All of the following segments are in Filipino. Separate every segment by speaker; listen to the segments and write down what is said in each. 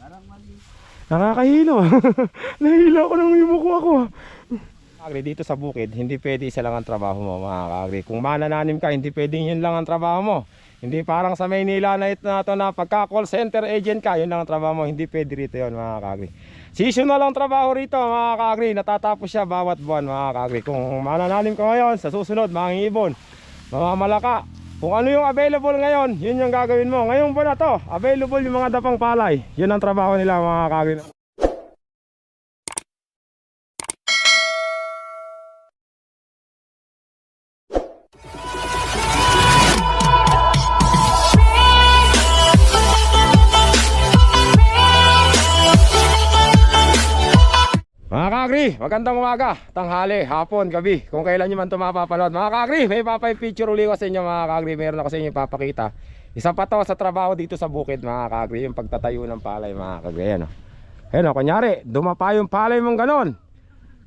Speaker 1: Parang mali.
Speaker 2: Nakakahilo. Nahilo ako nang yumuko ako. Agri, dito sa bukid, hindi pwede isa lang ang trabaho mo mga kaagri. Kung manananim ka, hindi pwedeng yun lang ang trabaho mo. Hindi parang sa Maynila na ito na, ito na pagka call center agent ka, yun lang ang trabaho mo. Hindi pwede rito yun mga kaagri. Seasonal lang trabaho rito mga kaagri. Natatapos siya bawat buwan mga kaagri. Kung manananim ka ngayon, sa susunod, mangingibon, mamamalaka. Kung ano yung available ngayon, yun yung gagawin mo. Ngayon po na to, available yung mga dapang palay. Yun ang trabaho nila mga kaagri. Kakri, magandang umaga, tanghali, hapon, gabi, kung kailan nyo man ito mapapanood. Mga kakri, may papay picture uli ko sa inyo mga kakri, meron ako sa inyo ipapakita. Isa pa to sa trabaho dito sa bukid mga kakri, yung pagtatayo ng palay mga kakri. Ayan o. Ayan o, kunyari, dumapa yung palay mong ganon.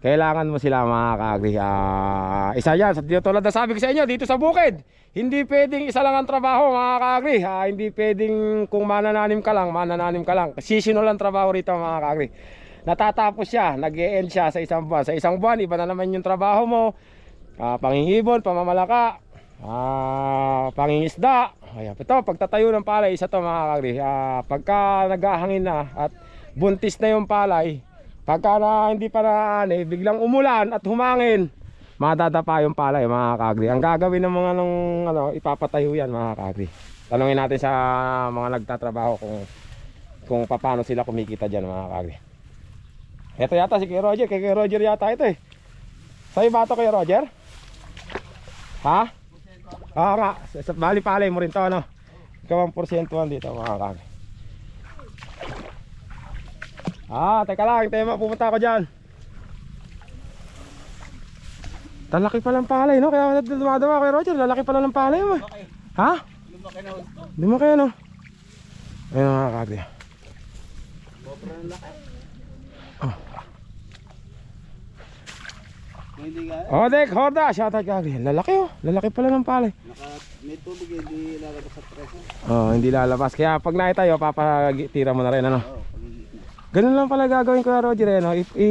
Speaker 2: Kailangan mo sila mga kakri. Ah, isa yan, sa tulad na sabi ko sa inyo, dito sa bukid. Hindi pwedeng isa lang ang trabaho mga kakri. Ah, hindi pwedeng kung manananim ka lang, manananim ka lang. Seasonal ang trabaho rito mga kakri natatapos siya, nag end siya sa isang buwan. Sa isang buwan, iba na naman yung trabaho mo. Ah, pangingibon, pamamalaka, ah, pangingisda. Ayan, ito, pagtatayo ng palay, isa to mga kagri. Ah, pagka naghahangin na at buntis na yung palay, pagka na hindi pa na eh, biglang umulan at humangin, madadapa yung palay mga kagri. Ang gagawin ng mga nung ano, ipapatayo yan mga kagri. Tanungin natin sa mga nagtatrabaho kung kung paano sila kumikita diyan mga kagri. Ito yata si Kuya Roger. Kay Kuya Roger yata ito eh. Sa'yo ba ito Kuya Roger? Ha? Oo nga. Sa, bali palay mo rin to ano. Ikaw ang porsentuhan dito mga kami. Ah, teka lang. Tema pupunta ako dyan. Lalaki pa lang palay no? Kaya dumadama Kuya Roger. Lalaki pa lang ng palay mo. eh. Ha?
Speaker 1: Lumaki na ulit.
Speaker 2: Lumaki ano? Ayun mga kami.
Speaker 1: Sobrang laki. Kung hindi ka,
Speaker 2: Odek, Horda, shout out kagri. Lalaki oh. Lalaki pala ng palay.
Speaker 1: naka, may tubig eh, hindi lalabas sa preso.
Speaker 2: Oh, hindi lalabas. Kaya pag nakitayo, papatira mo na rin ano.
Speaker 1: Oo, na.
Speaker 2: Ganun lang pala gagawin ko Roger eh, no? I, i,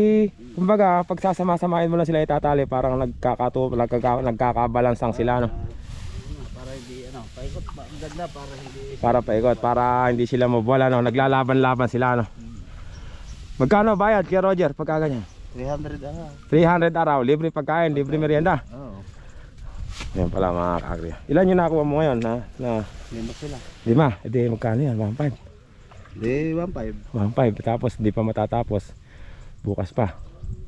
Speaker 2: kumbaga, pag sasama-samahin mo lang sila itatali, parang nagkakato, nagkaka, nagkakabalansang sila, no?
Speaker 1: Para hindi, ano, paikot pa. Ang ganda para hindi,
Speaker 2: Para paikot, para hindi sila mabuwala, no? Naglalaban-laban sila, no? Magkano bayad kay Roger pagka ganyan?
Speaker 1: 300 ah.
Speaker 2: 300 araw, libre pagkain, libre merienda.
Speaker 1: Oo.
Speaker 2: Yan pala mga kakri. Ilan yung nakuha mo ngayon, ha? Na,
Speaker 1: Lima sila.
Speaker 2: lima, edi magkano yan? 1.5.
Speaker 1: Hindi, 1.5.
Speaker 2: 1.5, tapos hindi pa matatapos. Bukas pa.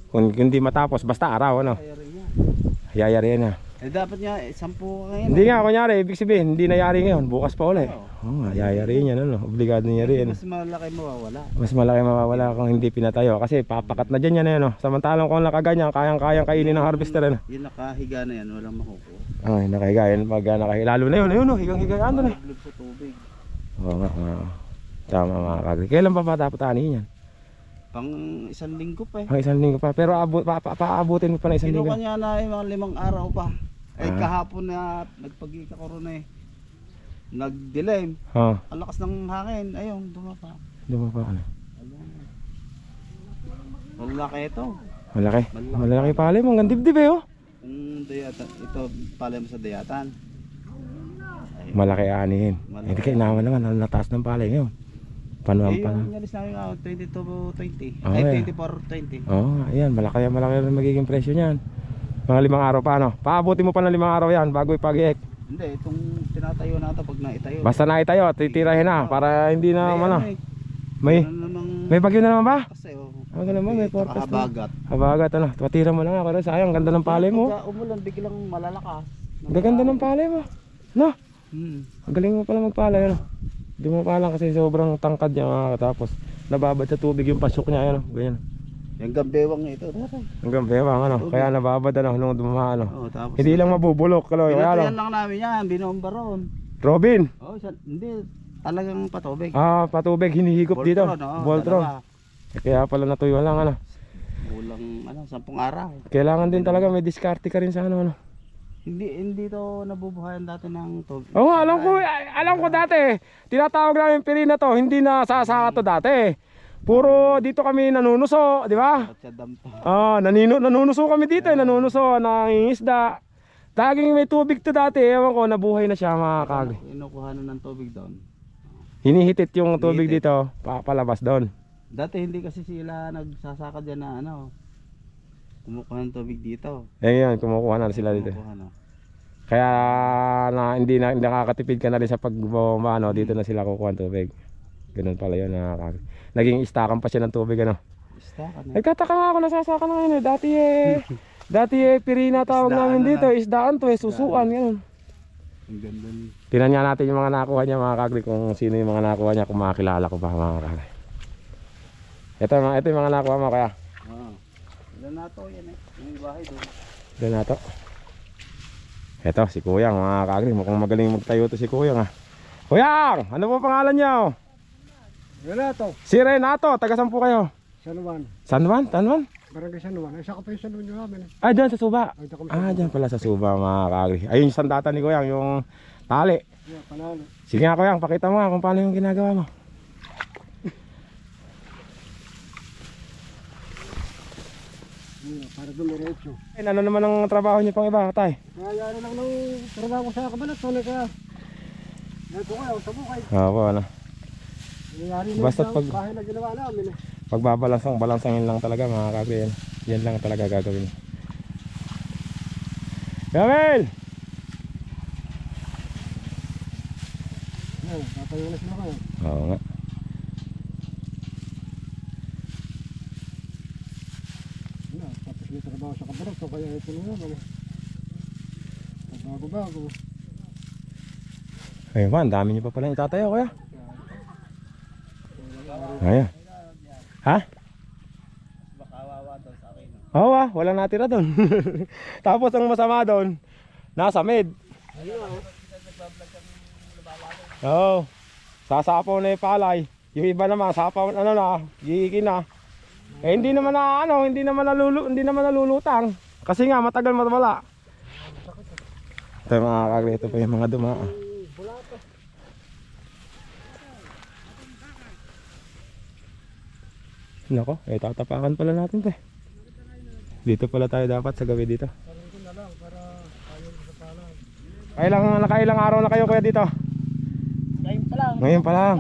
Speaker 2: Kung hindi matapos, basta araw, ano?
Speaker 1: Kaya rin yan.
Speaker 2: Yayari yan, ha?
Speaker 1: Eh, dapat nga, eh, 10 ka ngayon.
Speaker 2: Hindi nga, kunyari, ibig sabihin, hindi nayari ngayon, bukas pa ulit.
Speaker 1: Oo.
Speaker 2: Oh, yayari yan, ano, obligado niya rin.
Speaker 1: Mas malaki mawawala.
Speaker 2: Mas malaki mawawala kung hindi pinatayo kasi papakat na dyan yan, eh, no? Samantalang kung nakaganyan, kayang-kayang kainin ng harvester, ano?
Speaker 1: Yung nakahiga na yan, walang makukuha.
Speaker 2: Ay, nakahiga yan, pag uh, nakahiga, lalo na yun, ayun, no, higang-higa yan, ano, eh.
Speaker 1: Maglog sa tubig.
Speaker 2: Oo nga, oo. Tama mga kagri. Kailan pa anihin yan?
Speaker 1: Pang isang linggo pa eh.
Speaker 2: Ang isang linggo pa. Pero abot, pa, pa, paabutin mo pa ng isang linggo.
Speaker 1: Kinuha niya na yung mga limang araw pa. Eh
Speaker 2: Ah.
Speaker 1: kahapon na nagpagika ko ron eh. Nag-delay.
Speaker 2: Oo,
Speaker 1: Ang lakas ng hangin. Ayun, dumapa.
Speaker 2: lumapa ka na.
Speaker 1: Malaki ito.
Speaker 2: Malaki.
Speaker 1: Malaki.
Speaker 2: Malaki pala mo. Ang dibdib eh, oh.
Speaker 1: Kung dayatan, ito pala mo sa dayatan. Ay,
Speaker 2: Malaki anihin.
Speaker 1: Malaki.
Speaker 2: Hindi kayo naman naman. Ang nataas ng palay ngayon. Paano ang
Speaker 1: eh,
Speaker 2: paano?
Speaker 1: yung nalis namin nga, 22 20.
Speaker 2: Ah,
Speaker 1: Ay,
Speaker 2: yeah.
Speaker 1: 24 20.
Speaker 2: Oo, oh, ayan, malaki malaki rin magiging presyo niyan. Mga limang araw pa ano. Paabutin mo pa ng limang araw yan bago ipag-iek.
Speaker 1: Hindi, itong tinatayo na ito pag naitayo.
Speaker 2: Basta na itayo, titirahin na para hindi na
Speaker 1: May
Speaker 2: ano.
Speaker 1: eh,
Speaker 2: May
Speaker 1: ano
Speaker 2: may bagyo na naman ba?
Speaker 1: kasi oh.
Speaker 2: Ah, ganun ba? May forecast na.
Speaker 1: Nakahabagat.
Speaker 2: Habagat ano, patira mo na nga pero sayang ganda ng palay mo.
Speaker 1: Pagka umulan, biglang malalakas.
Speaker 2: Gaganda ng palay mo. No,
Speaker 1: Hmm.
Speaker 2: ang galing mo pala magpalay ano. Di mo pa lang kasi sobrang tangkad niya mga tapos nababad sa tubig yung pasok niya ano, ganyan.
Speaker 1: Yung gambewang ito. Dati.
Speaker 2: Hanggang bewang ano, kaya nababad ano nung dumaha ano.
Speaker 1: Oh, tapos
Speaker 2: Hindi lang mabubulok, kaloy, kaya
Speaker 1: Pinatayan
Speaker 2: lang.
Speaker 1: lang namin yan, binomba ron.
Speaker 2: Robin,
Speaker 1: Oh, hindi talagang patubig.
Speaker 2: ah, patubig hinihigop dito.
Speaker 1: Voltron, oo,
Speaker 2: Voltron.
Speaker 1: dalawa.
Speaker 2: Kaya pala natuyo lang ano.
Speaker 1: Kulang ano, sampung araw.
Speaker 2: Kailangan din talaga may diskarte ka rin sa ano ano.
Speaker 1: Hindi hindi to nabubuhayan dati ng tubig.
Speaker 2: Oo, nga, alam ko, alam ko dati. Tinatawag namin pirina to, hindi na sasaka to dati. Puro dito kami nanunuso, di ba?
Speaker 1: To.
Speaker 2: Ah, nanino, nanunuso kami dito, eh, nanunuso, nangingisda. Laging may tubig to dati, ewan ko, nabuhay na siya mga kagri.
Speaker 1: Inukuha na ng tubig doon.
Speaker 2: Hinihitit yung tubig
Speaker 1: Hinihitit.
Speaker 2: dito, pa palabas doon.
Speaker 1: Dati hindi kasi sila nagsasaka dyan na ano. Kumukuha ng tubig dito.
Speaker 2: Eh yun, kumukuha na sila dito.
Speaker 1: Kumukuha na.
Speaker 2: Kaya na hindi na nakakatipid ka na rin sa pagbomba ano, dito na sila kukuha ng tubig. Ganun pala yun nakaka. Naging istakan pa siya ng tubig ano.
Speaker 1: Basta ka na.
Speaker 2: Nagtataka nga ako nasasaka na eh. Dati eh dati eh pirina tawag
Speaker 1: Isdaan
Speaker 2: namin
Speaker 1: na
Speaker 2: dito,
Speaker 1: lang.
Speaker 2: isdaan to eh, susuan ganun.
Speaker 1: Ang ganda ni.
Speaker 2: Tingnan nga natin yung mga nakuha niya mga kagri kung sino yung mga nakuha niya kung makakilala ko ba mga kagri. Ito, mga- ito yung mga nakuha mo kaya.
Speaker 1: Oo. Ilan na to yan eh. Yung bahay doon.
Speaker 2: Doon na to. Ito, si Kuyang mga kagri. Mukhang magaling magtayo to si Kuyang ha. Kuyang! Ano po pangalan niyo?
Speaker 3: Renato,
Speaker 2: Si Renato, taga saan po kayo?
Speaker 3: San Juan.
Speaker 2: San Juan? San Juan?
Speaker 3: Barangay San Juan. Ay, saka pa yung San Juan yung amin. eh.
Speaker 2: Ah, dyan sa Suba.
Speaker 3: Ay, kami
Speaker 2: Ah, dyan pala sa Suba mga kagri. Ayun yung sandata ni Kuyang, yung tali.
Speaker 3: Yeah, panalo.
Speaker 2: Sige nga Kuyang, pakita mo nga kung paano yung ginagawa mo.
Speaker 3: Para dumiretso.
Speaker 2: Ay, ano naman ang trabaho niyo pang iba, tay?
Speaker 3: Kaya yan lang ng trabaho sa kabalat. So, nagka... Ito kayo, sa bukay.
Speaker 2: Oo, ano.
Speaker 3: Nangyari yung
Speaker 2: pag-
Speaker 3: bahay na ginawa namin eh.
Speaker 2: Pagbabalansang, balansangin lang talaga mga kagri. Yan, yan lang talaga gagawin. Yamil!
Speaker 3: Yan, tatayo na sila kayo.
Speaker 2: Oo nga.
Speaker 3: Yan, tapos may trabaho sa kabalat. So, kaya ito na naman. Bago-bago.
Speaker 2: Ayun pa, ang dami niyo pa pala itatayo kuya. Ayan. Ha? Oo ah, walang natira doon. Tapos ang masama doon, nasa med. Oo. Sasapaw na yung palay. Yung iba naman, sapaw, ano na, gigiki na. Eh hindi naman na, ano, hindi naman nalulu, hindi naman nalulutang. Kasi nga, matagal matwala. Ito mga kagri, ito pa yung mga duma. Nako, eh tatapakan pala natin 'to. Eh. Dito pala tayo dapat sa gabi dito. Kailang nakailang araw na kayo kuya dito?
Speaker 3: Ngayon pa lang.
Speaker 2: Ngayon pa lang.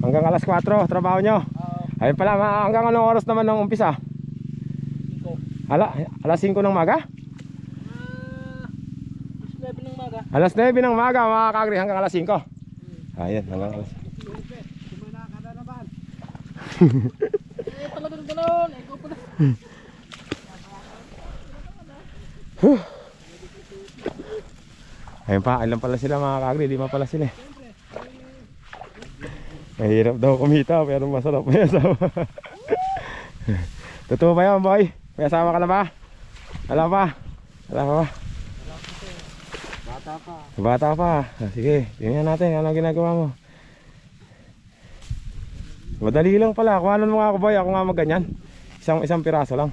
Speaker 2: Hanggang alas 4 trabaho nyo. Uh, Ayun pala, hanggang anong oras naman ng umpisa? 5. Ala, alas 5 ng maga?
Speaker 3: Uh, alas 9 ng maga.
Speaker 2: Alas 9 ng maga mga hanggang alas 5. Hmm. Ayun, hanggang alas
Speaker 3: Hmm. Huh.
Speaker 2: Ayun pa, alam pala sila mga kagri, lima pala sila eh. Mahirap daw kumita pero masarap may asawa. Totoo ba yan boy? May asawa ka na ba? Alam pa? Alam pa ba?
Speaker 3: Bata pa.
Speaker 2: Bata pa. Ah, sige, tingnan natin ano ginagawa mo. Madali lang pala. Kuhanan mo nga ako boy. Ako nga magganyan. Isang isang piraso lang.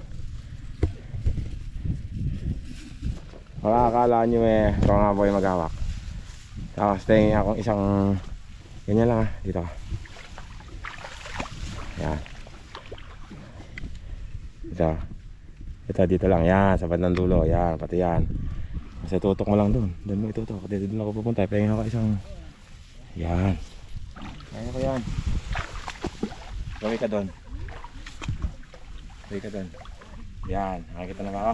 Speaker 2: Makakala nyo eh. Ito nga boy maghawak. Tapos tingin akong isang ganyan lang ah. Dito ka. Yan. Ito. Ito dito lang. Yan. Sa bandang dulo. Yan. Pati yan. Kasi tutok mo lang doon. Doon mo itutok. Dito doon ako pupunta. Pahinga ka isang... Yan. Pahinga ko yan. Gawin ka doon. Gawin ka doon. Yan. Nakikita na ba ako?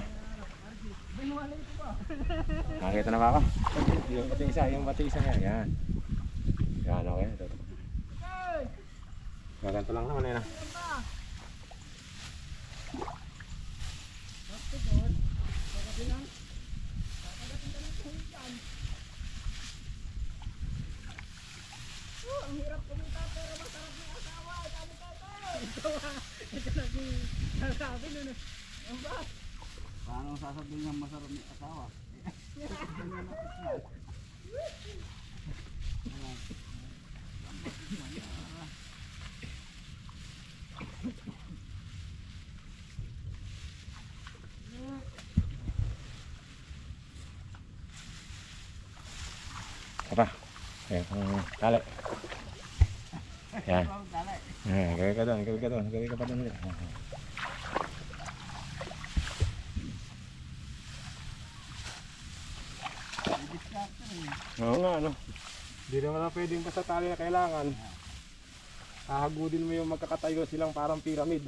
Speaker 2: Nakikita na ba ako? Yung pati isa. Yung pati isa yan. Yan. Yan. Okay. Gaganto lang naman yun ah.
Speaker 1: sasabi niya masarap ni asawa.
Speaker 2: Tara. Ayan, tali. Ayan. Ayan, gagawin ka doon, gagawin ka doon, gagawin ka pa doon. Ayan. Oo nga, ano. Hindi naman na pwedeng basta tali na kailangan. Hahagudin mo yung magkakatayo silang parang pyramid.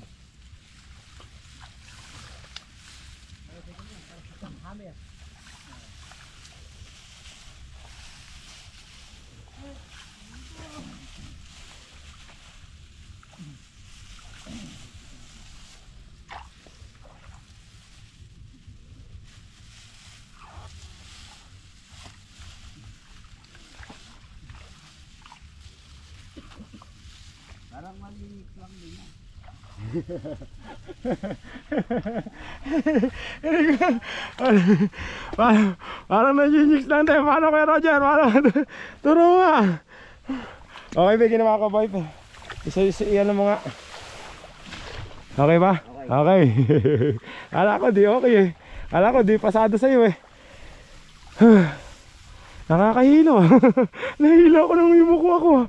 Speaker 1: Parang malinis lang din yan.
Speaker 2: parang, parang nag-jinx lang tayo. Paano kay Roger? Paano? Turo nga. Okay ba, ginawa ko boy? Isa, isa, iyan mo nga. Okay ba? Okay. Kala ko di okay eh. Kala ko di pasado sa'yo eh. Nakakahilo. Nahilo ako nang yumuko ako.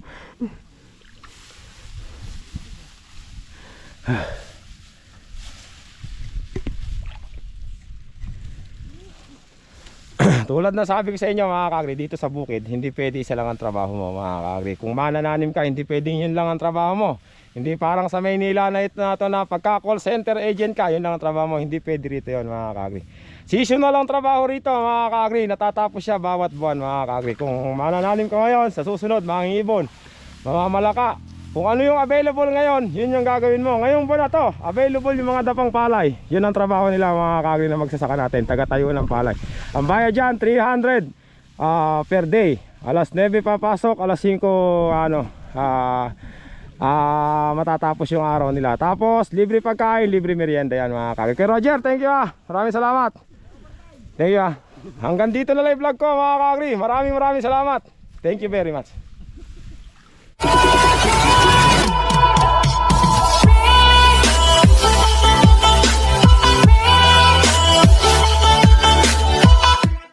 Speaker 2: Tulad na sabi ko sa inyo mga kagri, dito sa bukid, hindi pwede isa lang ang trabaho mo mga kagri. Kung manananim ka, hindi pwedeng yun lang ang trabaho mo. Hindi parang sa Maynila na ito na, ito na pagka call center agent ka, yun lang ang trabaho mo. Hindi pwede rito yun mga kagri. Seasonal ang trabaho rito mga kagri. Natatapos siya bawat buwan mga kagri. Kung manananim ka ngayon, sa susunod, mga ibon, mamamalaka. Kung ano yung available ngayon, yun yung gagawin mo. Ngayong buwan na to, available yung mga dapang palay. Yun ang trabaho nila mga kagri na magsasaka natin. Taga-tayo ng palay. Ang bayad dyan, 300 ah, per day. Alas 9 papasok, alas 5 ano, ah, ah, matatapos yung araw nila. Tapos, libre pagkain, libre merienda yan mga kagri. Kay Roger, thank you ah. Maraming salamat. Thank you ah. Hanggang dito na live vlog ko mga kagri. Maraming maraming salamat. Thank you very much.